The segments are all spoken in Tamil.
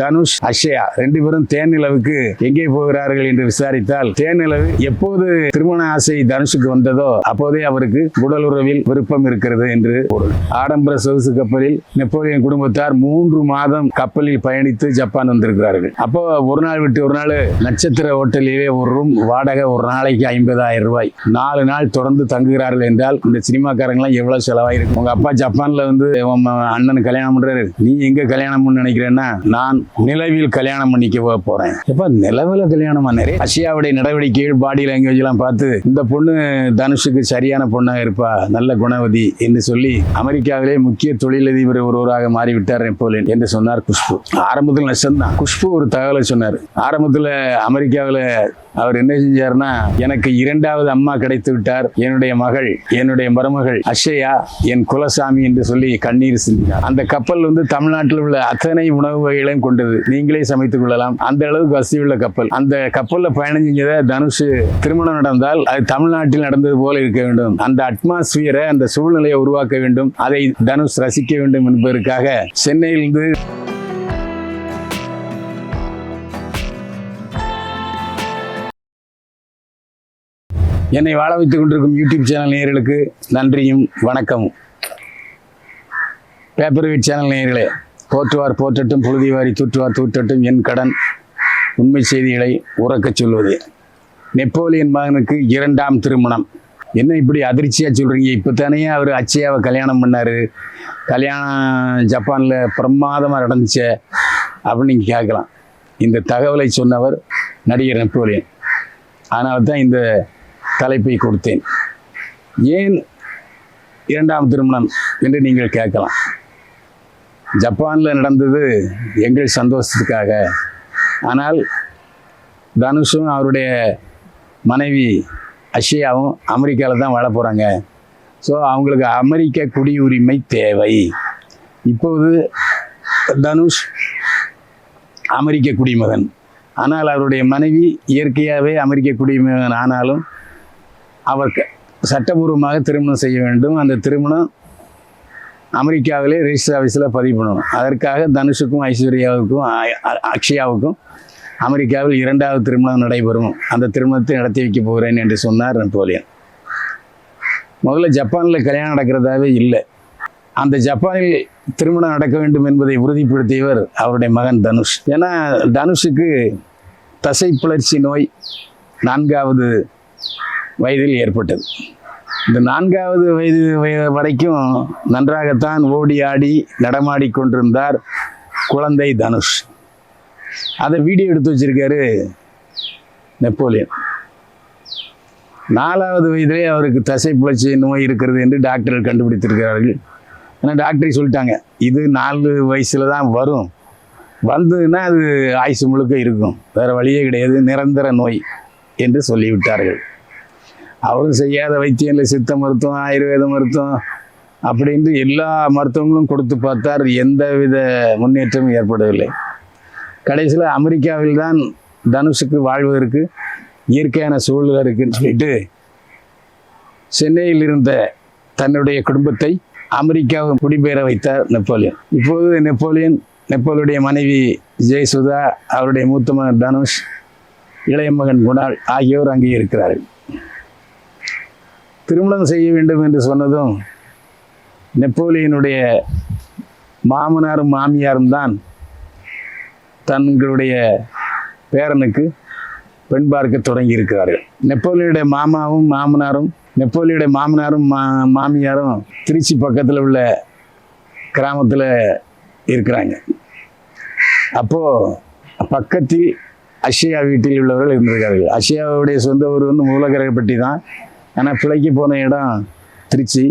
தனுஷ் அஷயா ரெண்டு பேரும் தேனிலவுக்கு எங்கே போகிறார்கள் என்று விசாரித்தால் தேனிலவு எப்போது திருமண ஆசை தனுஷுக்கு வந்ததோ அப்போதே அவருக்கு உடலுறவில் விருப்பம் இருக்கிறது என்று பொருள். ஆடம்பர சொகுசு கப்பலில் நெப்போலியன் குடும்பத்தார் மூன்று மாதம் கப்பலில் பயணித்து ஜப்பான் வந்திருக்கிறார்கள். அப்போ ஒரு நாள் விட்டு ஒரு நாள் நட்சத்திர ஹோட்டலிலே ஒரு ரூம் வாடகை ஒரு நாளைக்கு ஐம்பதாயிரம் ரூபாய். நாலு நாள் தொடர்ந்து தங்குகிறார்கள் என்றால் இந்த சினிமாக்காரங்களாம் எவ்வளவு செலவாயிருக்கும்? உங்க அப்பா ஜப்பான்ல வந்து உன் அண்ணன் கல்யாணம் பண்றாரு. நீ எங்க கல்யாணம் நினைக்கிறேன்னா நான் நிலவில் கல்யாணம் பண்ணிக்க போகிறேன் போறேன். எப்ப கல்யாணம்? பண்ணாரு ரஷ்யாவுடைய நடவடிக்கைகள் பாடி லாங்குவேஜ் எல்லாம் பார்த்து இந்த பொண்ணு தனுஷுக்கு சரியான பொண்ணாக இருப்பா நல்ல குணவதி என்று சொல்லி அமெரிக்காவிலே முக்கிய தொழிலதிபர் ஒருவராக மாறிவிட்டார் நெப்போலியன் என்று சொன்னார் குஷ்பு. ஆரம்பத்தில் நஷ்டம் தான் குஷ்பு ஒரு தகவலை சொன்னார். ஆரம்பத்தில் அமெரிக்காவில் அவர் என்ன செஞ்சாருன்னா எனக்கு இரண்டாவது அம்மா கிடைத்து விட்டார். என்னுடைய மகள் என்னுடைய மருமகள் அஷயா என் குலசாமி என்று சொல்லி கண்ணீர் சிந்தினார். அந்த கப்பல் வந்து தமிழ்நாட்டில் உள்ள அத்தனை உணவு வகைகளையும் கொண்டது. நீங்களே சமைத்துக் கொள்ளலாம். அந்த அளவுக்கு வசதி உள்ள கப்பல். அந்த கப்பலில் பயணம் செஞ்சதை தனுஷ் திருமணம் நடந்தால் அது தமிழ்நாட்டில் நடந்தது போல இருக்க வேண்டும். அந்த அட்மாஸ்பியரை அந்த சூழ்நிலையை உருவாக்க வேண்டும். அதை தனுஷ் ரசிக்க வேண்டும் என்பதற்காக சென்னையிலிருந்து என்னை வாழ வைத்துக் கொண்டிருக்கும் யூடியூப் சேனல் நேயர்களுக்கு நன்றியும் வணக்கமும். பேப்பர் வீட் சேனல் நேயர்களே போற்றுவார் போற்றட்டும் புழுதிவாரி தூற்றுவார் தூற்றட்டும் என் கடன் உண்மை செய்திகளை உறக்கச் சொல்வது. நெப்போலியன் மகனுக்கு இரண்டாம் திருமணம். என்ன இப்படி அதிர்ச்சியாக சொல்கிறீங்க இப்போ தானே அவர் அச்சயாவை கல்யாணம் பண்ணார். கல்யாணம் ஜப்பானில் பிரமாதமாக நடந்துச்சே அப்படின்னு நீங்கள் கேட்கலாம். இந்த தகவலை சொன்னவர் நடிகர் நெப்போலியன். அதனால தான் இந்த தலைப்பை கொடுத்தேன். ஏன் இரண்டாம் திருமணம் என்று நீங்கள் கேட்கலாம். ஜப்பானில் நடந்தது எங்கள் சந்தோஷத்துக்காக. ஆனால் தனுஷும் அவருடைய மனைவி அஷியாவும் அமெரிக்காவில் தான் வாழ போகிறாங்க ஸோ அவங்களுக்கு அமெரிக்க குடியுரிமை தேவை. இப்போது தனுஷ் அமெரிக்க குடிமகன். ஆனால் அவருடைய மனைவி இயற்கையாகவே அமெரிக்க குடிமகன் ஆனாலும் அவர் சட்டபூர்வமாக திருமணம் செய்ய வேண்டும். அந்த திருமணம் அமெரிக்காவிலே ரெஜிஸ்டர் ஆஃபீஸில் பதிவு பண்ணணும் அதற்காக தனுஷுக்கும் ஐஸ்வர்யாவுக்கும் அக்ஷயாவுக்கும் அமெரிக்காவில் இரண்டாவது திருமணம் நடைபெறும். அந்த திருமணத்தை நடத்தி வைக்க போகிறேன் என்று சொன்னார் நெப்போலியன். முதல்ல ஜப்பானில் கல்யாணம் நடக்கிறதாவே இல்லை. அந்த ஜப்பானில் திருமணம் நடக்க வேண்டும் என்பதை உறுதிப்படுத்தியவர் அவருடைய மகன் தனுஷ். ஏன்னா தனுஷுக்கு தசை புளர்ச்சி நோய் நான்காவது வயதில் ஏற்பட்டது. இந்த நான்காவது வயது வய- வரைக்கும் நன்றாகத்தான் ஓடி ஆடி நடமாடி கொண்டிருந்தார் குழந்தை தனுஷ். அதை வீடியோ எடுத்து வச்சிருக்காரு நெப்போலியன். நாலாவது வயதிலே அவருக்கு தசை புளர்ச்சி நோய் இருக்கிறது என்று டாக்டர்கள் கண்டுபிடித்திருக்கிறார்கள். ஆனால் டாக்டர் சொல்லிட்டாங்க இது நாலு வயசில் தான் வரும். வந்ததுன்னா அது ஆயுசு முழுக்க இருக்கும். வேறு வழியே கிடையாது நிரந்தர நோய் என்று சொல்லிவிட்டார்கள். அவரும் செய்யாத வைத்தியம் இல்லை சித்த மருத்துவம் ஆயுர்வேத மருத்துவம் அப்படின்ட்டு எல்லா மருத்துவங்களும் கொடுத்து பார்த்தார். எந்த வித முன்னேற்றமும் ஏற்படவில்லை. கடைசியில் அமெரிக்காவில் தான் தனுஷுக்கு வாழ்வதற்கு இயற்கையான சூழல் இருக்குன்னு சொல்லிட்டு சென்னையில் இருந்த தன்னுடைய குடும்பத்தை அமெரிக்காவும் குடிபெயர வைத்தார் நெப்போலியன். இப்போது நெப்போலியன் நெப்போலியுடைய மனைவி ஜெயசுதா அவருடைய மூத்த மகன் தனுஷ் இளைய மகன் குணால் ஆகியோர் அங்கே இருக்கிறார்கள். திருமணம் செய்ய வேண்டும் என்று சொன்னதும் நெப்போலியனுடைய மாமனாரும் மாமியாரும் தான் தங்களுடைய பேரனுக்கு பெண் பார்க்க தொடங்கி இருக்கிறார்கள் நெப்போலியனுடைய மாமாவும் மாமனாரும் நெப்போலியுடைய மாமனாரும் மா மாமியாரும் திருச்சி பக்கத்தில் உள்ள கிராமத்தில் இருக்கிறாங்க. அப்போது பக்கத்தில் அஷயா வீட்டில் உள்ளவர்கள் இருந்திருக்கார்கள். அஷயாவுடைய சொந்த ஊர் வந்து மூலகரப்பட்டி தான். ஆனால் பிழைக்கு போன இடம் திருச்சி.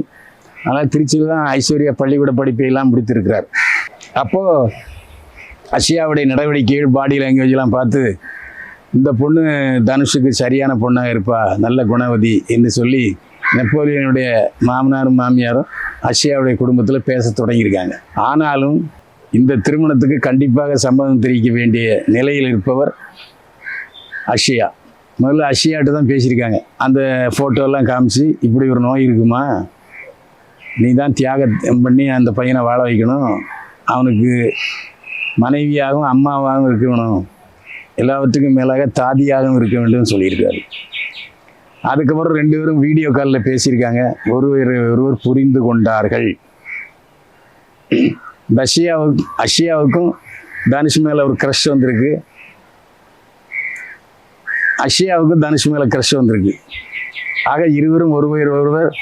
ஆனால் திருச்சியில் தான் ஐஸ்வர்யா பள்ளிக்கூட படிப்பையெல்லாம் முடித்திருக்கிறார். அப்போது அஷியாவுடைய நடவடிக்கைகள் பாடி லாங்குவேஜ்லாம் பார்த்து இந்த பொண்ணு தனுஷுக்கு சரியான பொண்ணாக இருப்பா நல்ல குணவதி என்று சொல்லி நெப்போலியனுடைய மாமனாரும் மாமியாரும் அஷியாவுடைய குடும்பத்தில் பேச தொடங்கியிருக்காங்க. ஆனாலும் இந்த திருமணத்துக்கு கண்டிப்பாக சம்மதம் தெரிவிக்க வேண்டிய நிலையில் இருப்பவர் அஷியா. முதல்ல அஷியாட்ட தான் பேசியிருக்காங்க. அந்த ஃபோட்டோலாம் காமிச்சு இப்படி ஒரு நோய் இருக்குமா? நீ தான் தியாகம் பண்ணி அந்த பையனை வாழ வைக்கணும். அவனுக்கு மனைவியாகவும் அம்மாவாகவும் இருக்கணும் எல்லாவற்றுக்கும் மேலாக தாதியாகவும் இருக்க வேண்டும் சொல்லியிருக்காரு. அதுக்கப்புறம் ரெண்டு பேரும் வீடியோ காலில் பேசியிருக்காங்க. ஒருவர் ஒருவர் புரிந்து கொண்டார்கள். ரஷ்யாவுக்கு அஷியாவுக்கும் தனுஷ் மேலே ஒரு க்ரஷ் வந்திருக்கு. அஷியாவுக்கும் தனுஷ் மேலே கிரஷ் வந்திருக்கு. ஆக இருவரும் ஒருவர் ஒருவர்.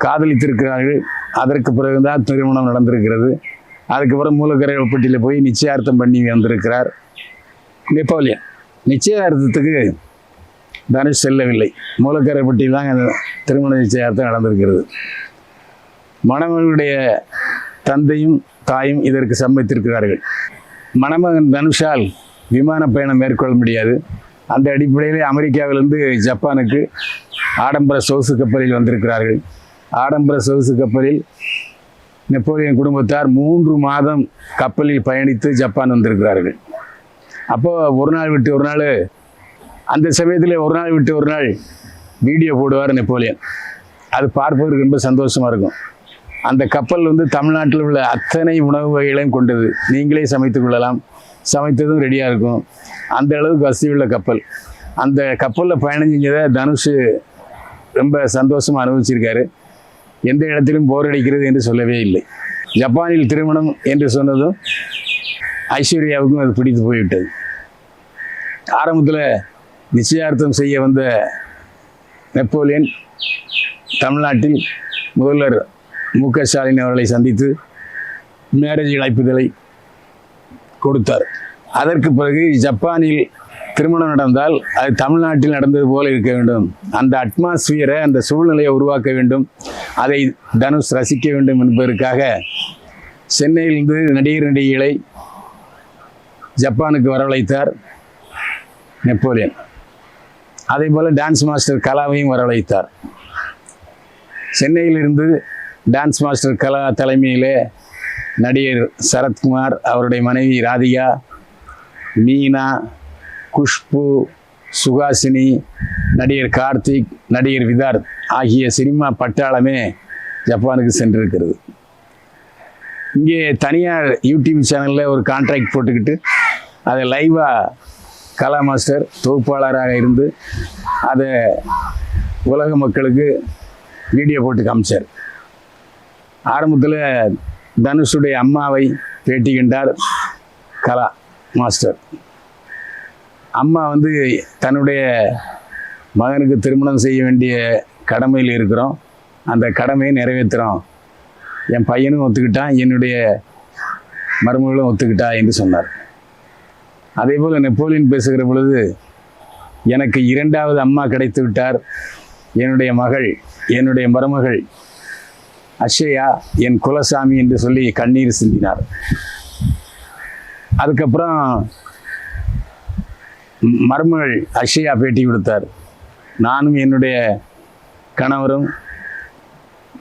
காதலித்திருக்கிறார்கள். அதற்கு பிறகுதான் திருமணம் நடந்திருக்கிறது. அதுக்கப்புறம் மூலக்கரை ஒப்பட்டியில் போய் நிச்சயார்த்தம் பண்ணி வந்திருக்கிறார். நெப்போலியன் நிச்சயார்த்தத்துக்கு தனுஷ் செல்லவில்லை. மூலக்கரைப்பட்டியில் தான் அந்த திருமண நிச்சயார்த்தம் நடந்திருக்கிறது. மணமகனுடைய தந்தையும் தாயும் இதற்கு சம்மதித்திருக்கிறார்கள். மணமகன் தனுஷால் விமான பயணம் மேற்கொள்ள முடியாது. அந்த அடிப்படையில் அமெரிக்காவிலிருந்து ஜப்பானுக்கு ஆடம்பர சொகுசு கப்பலில் வந்திருக்கிறார்கள். ஆடம்பர சொகுசு கப்பலில் நெப்போலியன் குடும்பத்தார் மூன்று மாதம் கப்பலில் பயணித்து ஜப்பான் வந்திருக்கிறார்கள். அப்போது ஒரு நாள் விட்டு ஒரு நாள் அந்த சமயத்தில் ஒரு நாள் விட்டு ஒரு நாள் வீடியோ போடுவார் நெப்போலியன். அது பார்ப்பதற்கு ரொம்ப சந்தோஷமாக இருக்கும். அந்த கப்பல் வந்து தமிழ்நாட்டில் உள்ள அத்தனை உணவு வகைகளையும் கொண்டது. நீங்களே சமைத்துக் கொள்ளலாம். சமைத்ததும் ரெடியாக இருக்கும். அந்த அளவுக்கு வசதி உள்ள கப்பல். அந்த கப்பலில் பயணம் செஞ்சதை தனுஷ் ரொம்ப சந்தோஷமாக அனுபவிச்சிருக்காரு. எந்த இடத்திலும் போர் அடிக்கிறது என்று சொல்லவே இல்லை. ஜப்பானில் திருமணம் என்று சொன்னதும் ஐஸ்வர்யாவுக்கும் அது பிடித்து போய்விட்டது. ஆரம்பத்தில் நிச்சயார்த்தம் செய்ய வந்த நெப்போலியன் தமிழ்நாட்டில் முதல்வர் மு க ஸ்டாலின் அவர்களை சந்தித்து மேரேஜ் இழைப்புதலை கொடுத்தார். அதற்கு பிறகு ஜப்பானில் திருமணம் நடந்தால் அது தமிழ்நாட்டில் நடந்தது போல இருக்க வேண்டும். அந்த அட்மாஸ்பியரை அந்த சூழ்நிலையை உருவாக்க வேண்டும். அதை தனுஷ் ரசிக்க வேண்டும் என்பதற்காக சென்னையிலிருந்து நடிகர் நடிகைகளை ஜப்பானுக்கு வரவழைத்தார் நெப்போலியன். அதே போல் டான்ஸ் மாஸ்டர் கலாவையும் வரவழைத்தார். சென்னையிலிருந்து டான்ஸ் மாஸ்டர் கலா தலைமையிலே நடிகர் சரத்குமார் அவருடைய மனைவி ராதிகா மீனா குஷ்பு சுகாசினி நடிகர் கார்த்திக் நடிகர் விதார்த் ஆகிய சினிமா பட்டாளமே ஜப்பானுக்கு சென்றிருக்கிறது. இங்கே தனியார் யூடியூப் சேனலில் ஒரு கான்ட்ராக்ட் போட்டுக்கிட்டு அதை லைவாக கலா மாஸ்டர் தொகுப்பாளராக இருந்து அதை உலக மக்களுக்கு வீடியோ போட்டு காமிச்சார். ஆரம்பத்தில் தனுஷுடைய அம்மாவை பேட்டி கண்டார் கலா மாஸ்டர். அம்மா வந்து தன்னுடைய மகனுக்கு திருமணம் செய்ய வேண்டிய கடமையில் இருக்கிறோம். அந்த கடமையை நிறைவேற்றுறோம். என் பையனும் ஒத்துக்கிட்டான் என்னுடைய மருமகளும் ஒத்துக்கிட்டா என்று சொன்னார். அதே போல் நெப்போலியன் பேசுகிற பொழுது எனக்கு இரண்டாவது அம்மா கிடைத்து விட்டார். என்னுடைய மகள் என்னுடைய மருமகள் அஷயா என் குலசாமி என்று சொல்லி கண்ணீர் சிந்தினார். அதுக்கப்புறம் மருமகள் அஷயா பேட்டி கொடுத்தார். நானும் என்னுடைய கணவரும்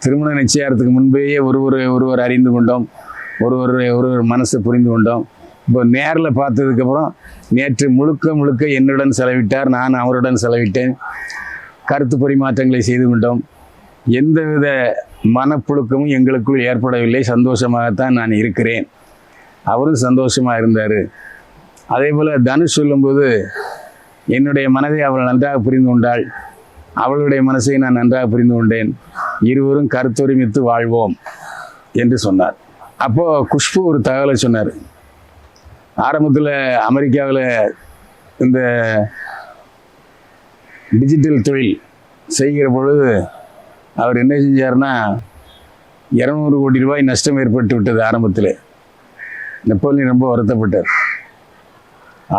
திருமண நிச்சயாரத்துக்கு முன்பேயே ஒருவர் ஒருவர் அறிந்து கொண்டோம். ஒருவர் ஒருவர் மனசை புரிந்து கொண்டோம். இப்போ நேரில் பார்த்ததுக்கப்புறம் நேற்று முழுக்க முழுக்க என்னுடன் செலவிட்டார் நான் அவருடன் செலவிட்டேன். கருத்து பரிமாற்றங்களை செய்து கொண்டோம். எந்தவித மனப்புழுக்கமும் எங்களுக்குள் ஏற்படவில்லை. சந்தோஷமாகத்தான் நான் இருக்கிறேன். அவரும் சந்தோஷமாக இருந்தார். அதே போல் தனுஷ் சொல்லும்போது என்னுடைய மனதை அவள் நன்றாக புரிந்து கொண்டாள். அவளுடைய மனசை நான் நன்றாக புரிந்து கொண்டேன். இருவரும் கருத்தொருமித்து வாழ்வோம் என்று சொன்னார். அப்போது குஷ்பு ஒரு தகவலை சொன்னார். ஆரம்பத்தில் அமெரிக்காவில் இந்த டிஜிட்டல் தொழில் செய்கிற பொழுது அவர் என்ன செஞ்சார்னா இரநூறு கோடி ரூபாய் நஷ்டம் ஏற்பட்டு விட்டது ஆரம்பத்தில். நெப்போலியன் ரொம்ப வருத்தப்பட்டார்.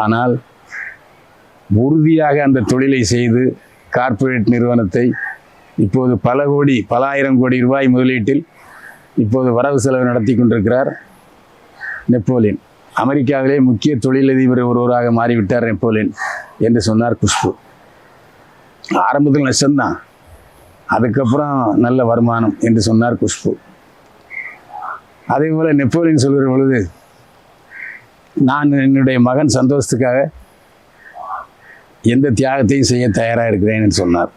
ஆனால் உறுதியாக அந்த தொழிலை செய்து கார்ப்பரேட் நிறுவனத்தை இப்போது பல கோடி பல ஆயிரம் கோடி ரூபாய் முதலீட்டில் இப்போது வரவு செலவு நடத்தி கொண்டிருக்கிறார் நெப்போலியன். அமெரிக்காவிலே முக்கிய தொழிலதிபர் ஒருவராக மாறிவிட்டார் நெப்போலியன் என்று சொன்னார் குஷ்பு. ஆரம்பத்தில் நஷ்டம்தான். அதுக்கப்புறம் நல்ல வருமானம் என்று சொன்னார் குஷ்பு. அதே போல் நெப்போலியன் சொல்கிற பொழுது நான் என்னுடைய மகன் சந்தோஷத்துக்காக எந்த தியாகத்தையும் செய்ய தயாராக இருக்கிறேன் என்று சொன்னார்.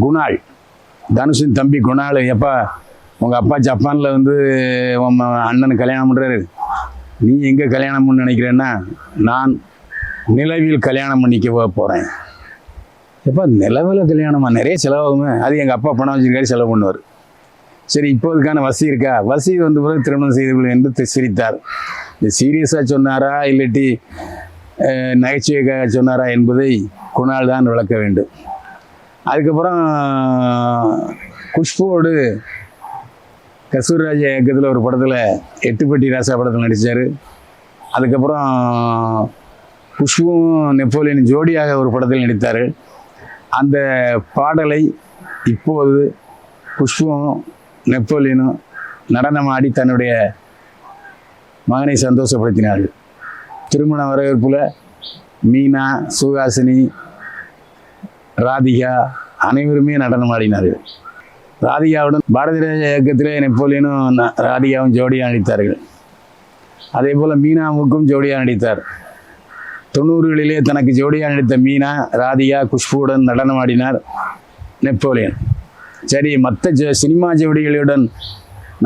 குணால் தனுஷின் தம்பி குணால் எப்பா உங்கள் அப்பா ஜப்பானில் வந்து உன் ம- கல்யாணம் பண்ணுறாரு நீ எங்கே கல்யாணம் பண்ணு நினைக்கிறேன்னா நான் நிலவில் கல்யாணம் பண்ணிக்க போகிறேன் எப்போ நிலவில் கல்யாணமா? நிறைய செலவாகுமே. அது எங்கள் அப்பா பணம் வச்சிருக்காரு செலவு பண்ணுவார். சரி இப்போதுக்கான வசி வசதி இருக்கா? வசதி வந்த பிறகு திருமணம் செய்து கொள் என்று சிரித்தார். இது சீரியஸாக சொன்னாரா? இல்லாட்டி நகைச்சுவைக்காக சொன்னாரா என்பதை குணால் தான் விளக்க வேண்டும். அதுக்கப்புறம் குஷ்புவோடு கசூர்ராஜா இயக்கத்தில் ஒரு படத்தில் எட்டுப்பட்டி ராசா படத்தில் நடித்தார் அதுக்கப்புறம் குஷ்புவும் நெப்போலியன் ஜோடியாக ஒரு படத்தில் நடித்தார் அந்த பாடலை இப்போது குஷ்புவும் நெப்போலியனும் நடனமாடி தன்னுடைய மகனை சந்தோஷப்படுத்தினார்கள். திருமண வரவேற்பில் மீனா சுகாசினி ராதிகா அனைவருமே நடனமாடினார்கள் ராதிகாவுடன் பாரதி ராஜா இயக்கத்திலே நெப்போலியனும் ராதிகாவும் ஜோடியாக நடித்தார்கள். அதே போல் மீனாவுக்கும் ஜோடியாக நடித்தார். தொண்ணூறுகளிலே தனக்கு ஜோடியாக நடித்த மீனா ராதிகா குஷ்புவுடன் நடனமாடினார் நெப்போலியன். சரி மற்ற ஜ சினிமா ஜோடிகளுடன்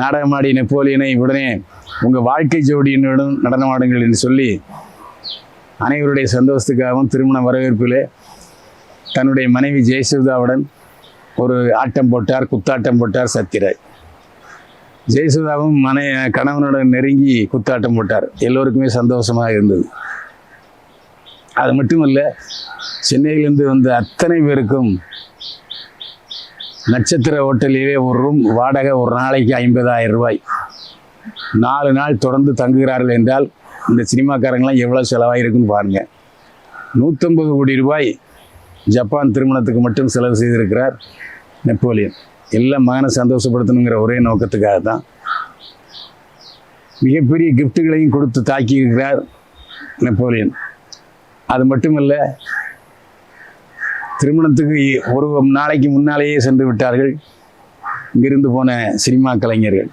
நாடகமாடி நெப்போலியனை உடனே உங்கள் வாழ்க்கை ஜோடியினுடன் நடனமாடுங்கள் என்று சொல்லி அனைவருடைய சந்தோஷத்துக்காகவும் திருமண வரவேற்பிலே தன்னுடைய மனைவி ஜெயசுதாவுடன் ஒரு ஆட்டம் போட்டார் குத்தாட்டம் போட்டார் சத்யராஜ் ஜெயசுதாவும் மனை கணவனுடன் நெருங்கி குத்தாட்டம் போட்டார். எல்லோருக்குமே சந்தோஷமாக இருந்தது. அது மட்டும் இல்லை சென்னையிலேருந்து வந்த அத்தனை பேருக்கும் நட்சத்திர ஹோட்டலிலே ஒரு ரூம் வாடகை ஒரு நாளைக்கு ஐம்பதாயிரம் ரூபாய். நாலு நாள் தொடர்ந்து தங்குகிறார்கள் என்றால் இந்த சினிமாக்காரங்களாம் எவ்வளோ செலவாயிருக்குன்னு பாருங்கள் நூற்றம்பது கோடி ரூபாய் ஜப்பான் திருமணத்துக்கு மட்டும் செலவு செய்திருக்கிறார் நெப்போலியன். எல்லாம் மகனை சந்தோஷப்படுத்தணுங்கிற ஒரே நோக்கத்துக்காக தான். மிகப்பெரிய கிஃப்ட்டுகளையும் கொடுத்து தாக்கி இருக்கிறார் நெப்போலியன். அது மட்டுமல்ல திருமணத்துக்கு ஒரு நாளைக்கு முன்னாலேயே சென்று விட்டார்கள். இங்கிருந்து போன சினிமா கலைஞர்கள்.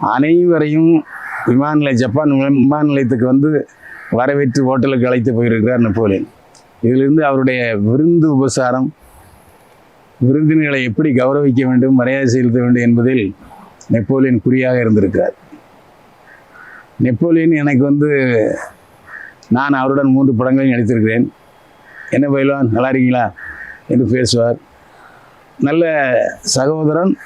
அனைவரையும் விமான நிலைய ஜப்பான் விமான- விமான நிலையத்துக்கு வந்து வரவேற்று ஹோட்டலுக்கு அழைத்து போயிருக்கிறார் நெப்போலியன். இதிலிருந்து அவருடைய விருந்து உபசாரம் விருந்தினர்களை எப்படி கௌரவிக்க வேண்டும் மரியாதை செலுத்த வேண்டும் என்பதில் நெப்போலியன் குறியாக இருந்திருக்கிறார். நெப்போலியன் எனக்கு வந்து நான் அவருடன் மூன்று படங்களையும் நடித்திருக்கிறேன். என்ன பயிலான் நல்லா இருக்கீங்களா? என்று பேசுவார். நல்ல சகோதரன்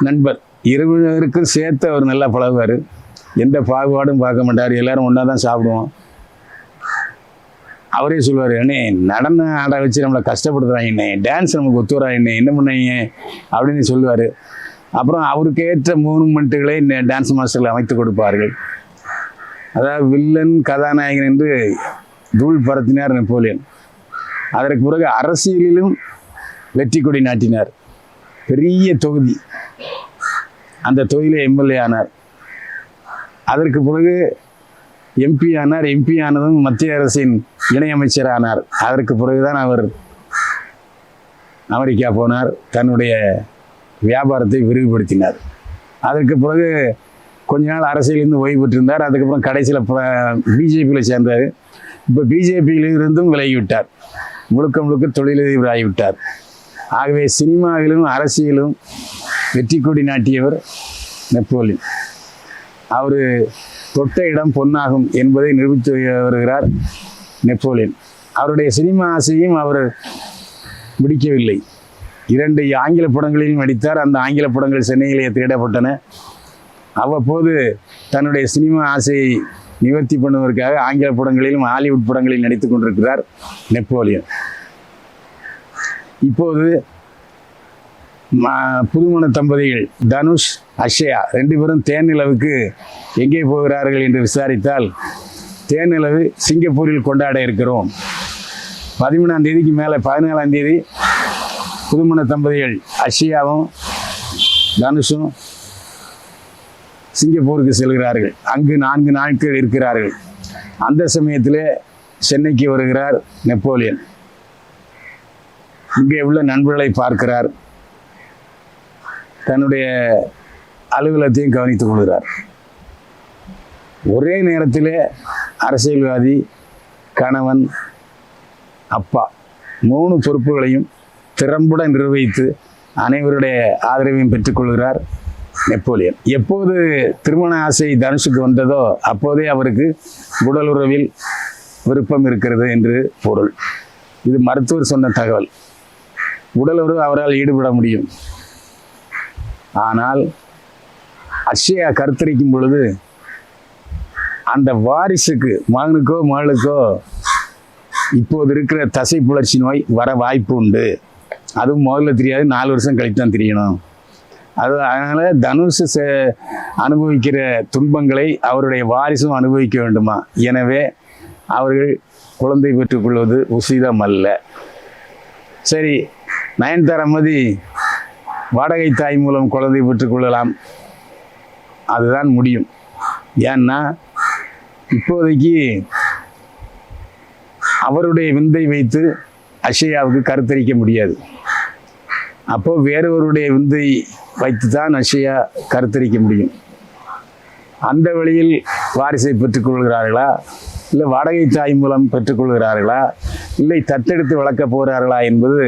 நண்பர். இருவருக்கும் சேர்த்து அவர் நல்லா பழகுவார் எந்த பாகுபாடும் பார்க்க மாட்டார். எல்லாரும் ஒன்றா தான் சாப்பிடுவோம். அவரே சொல்லுவார் அண்ணே நடனம் ஆட வச்சு நம்மளை கஷ்டப்படுத்துறாங்கண்ணே என்ன டான்ஸ் நமக்கு ஒத்துவரா என்ன என்ன பண்ணீங்க? அப்படின்னு சொல்லுவார். அப்புறம் அவருக்கு ஏற்ற மூவ்மெண்ட்டுகளை டான்ஸ் மாஸ்டர்கள் அமைத்து கொடுப்பார்கள். அதாவது வில்லன் கதாநாயகன் என்று தூள் பரத்தினார் நெப்போலியன். அதற்கு பிறகு அரசியலிலும் வெற்றி கொடி நாட்டினார். பெரிய தொகுதி. அந்த தொகுதியில் எம்எல்ஏ ஆனார். அதற்கு பிறகு எம்பி ஆனார். எம்பி ஆனதும் மத்திய அரசின் இணையமைச்சர் ஆனார். அதற்கு பிறகுதான் அவர் அமெரிக்கா போனார். தன்னுடைய வியாபாரத்தை விரிவுபடுத்தினார். அதற்கு பிறகு கொஞ்ச நாள் அரசியலிருந்து ஓய்வு பெற்றிருந்தார். அதுக்கப்புறம் கடைசியில் பிஜேபியில் சேர்ந்தார். இப்போ பிஜேபியிலிருந்தும் விலகிவிட்டார். முழுக்க முழுக்க தொழிலதிபர் ஆகிவிட்டார் ஆகவே சினிமாவிலும் அரசியலும் வெற்றி கொடி நாட்டியவர் நெப்போலியன். அவர் தொட்ட இடம் பொன்னாகும் என்பதை நிரூபித்து வருகிறார் நெப்போலியன். அவருடைய சினிமா ஆசையும் அவர் முடிக்கவில்லை. இரண்டு ஆங்கில படங்களிலும் நடித்தார். அந்த ஆங்கில படங்கள் சென்னையிலே தேடப்பட்டன. அவ்வப்போது தன்னுடைய சினிமா ஆசையை நிவர்த்தி பண்ணுவதற்காக ஆங்கில படங்களிலும் ஹாலிவுட் படங்களில் நடித்துக் கொண்டிருக்கிறார் நெப்போலியன். இப்போது புதுமண தம்பதிகள் தனுஷ் அஷயா ரெண்டு பேரும் தேனிலவுக்கு எங்கே போகிறார்கள் என்று விசாரித்தால் தேனிலவு சிங்கப்பூரில் கொண்டாட இருக்கிறோம். பதிமூணாம் தேதிக்கு மேலே பதினேழாம் தேதி புதுமண தம்பதிகள் அஷயாவும் தனுஷும் சிங்கப்பூருக்கு செல்கிறார்கள். அங்கு நான்கு நாட்கள் இருக்கிறார்கள். அந்த சமயத்தில் சென்னைக்கு வருகிறார் நெப்போலியன். இங்கே உள்ள நண்பர்களை பார்க்கிறார். தன்னுடைய அலுவலகத்தையும் கவனித்துக் கொள்கிறார். ஒரே நேரத்தில் அரசியல்வாதி கணவன் அப்பா மூணு பொறுப்புகளையும் திறம்பட நிர்வகித்து அனைவருடைய ஆதரவையும் பெற்றுக்கொள்கிறார் நெப்போலியன். எப்போது திருமண ஆசை தனுஷுக்கு வந்ததோ அப்போதே அவருக்கு உடலுறவில் விருப்பம் இருக்கிறது என்று பொருள். இது மருத்துவர் சொன்ன தகவல். உடலுறவு அவரால் ஈடுபட முடியும். ஆனால் அக்ஷயா கருத்தரிக்கும் பொழுது அந்த வாரிசுக்கு மகனுக்கோ மகளுக்கோ இப்போது இருக்கிற தசை புலர்ச்சி நோய் வர வாய்ப்பு உண்டு. அதுவும் முதல்ல தெரியாது நாலு வருஷம் கழித்து தான் தெரியணும். அது அதனால் தனுஷ் அனுபவிக்கிற துன்பங்களை அவருடைய வாரிசும் அனுபவிக்க வேண்டுமா? எனவே அவர்கள் குழந்தை பெற்றுக்கொள்வது உசிதம் அல்ல. சரி நயன்தாரமதி வாடகை தாய் மூலம் குழந்தை பெற்றுக்கொள்ளலாம் அதுதான் முடியும். ஏன்னா இப்போதைக்கு அவருடைய விந்தை வைத்து அஷயாவுக்கு கருத்தரிக்க முடியாது. அப்போ வேறொருடைய விந்தை வைத்து தான் நஷையா கருத்தரிக்க முடியும். அந்த வழியில் வாரிசை பெற்றுக்கொள்கிறார்களா? இல்லை வாடகை தாய் மூலம் பெற்றுக்கொள்கிறார்களா? இல்லை தத்தெடுத்து வளர்க்க போகிறார்களா என்பது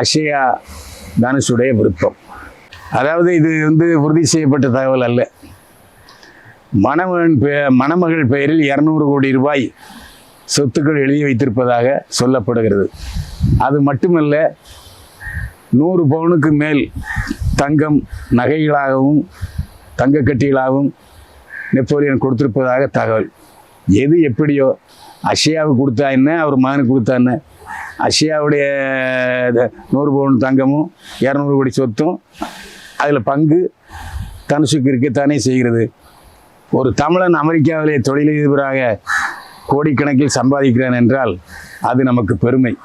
அஷயா தனுஷுடைய விருப்பம். அதாவது இது வந்து உறுதி செய்யப்பட்ட தகவல் அல்ல. மணமகன் பெ மணமகள் பெயரில் இரநூறு கோடி ரூபாய் சொத்துக்கள் எழுதி வைத்திருப்பதாக சொல்லப்படுகிறது. அது மட்டுமல்ல நூறு பவுனுக்கு மேல் தங்கம் நகைகளாகவும் தங்க கட்டிகளாகவும் நெப்போலியன் கொடுத்திருப்பதாக தகவல். எது எப்படியோ அஷியாவுக்கு கொடுத்தா என்ன அவர் மகனுக்கு கொடுத்தா என்ன? அஷியாவுடைய த- நூறு பவுன் தங்கமும் இரநூறு கோடி சொத்தும் அதில் பங்கு தனுஷுக்கு இருக்கத்தானே செய்கிறது. ஒரு தமிழன் அமெரிக்காவிலே தொழிலதிபராக கோடிக்கணக்கில் சம்பாதிக்கிறான் என்றால் அது நமக்கு பெருமை.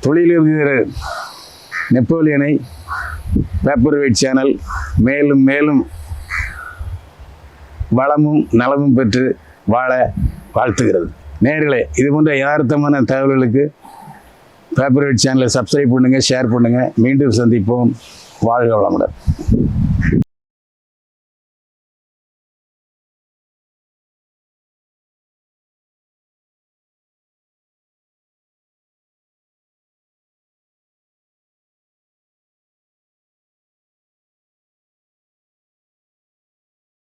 தொழிலதிபர் நெப்போலியனை பேப்பர் வெயிட் சேனல் மேலும் மேலும் வளமும் நலமும் பெற்று வாழ வாழ்த்துகிறது. நேர்களே இது போன்ற யதார்த்தமான தகவல்களுக்கு பேப்பர் வெயிட் சேனலை சப்ஸ்கிரைப் பண்ணுங்கள் ஷேர் பண்ணுங்கள் மீண்டும் சந்திப்போம். வாழ்க வளமுடன்.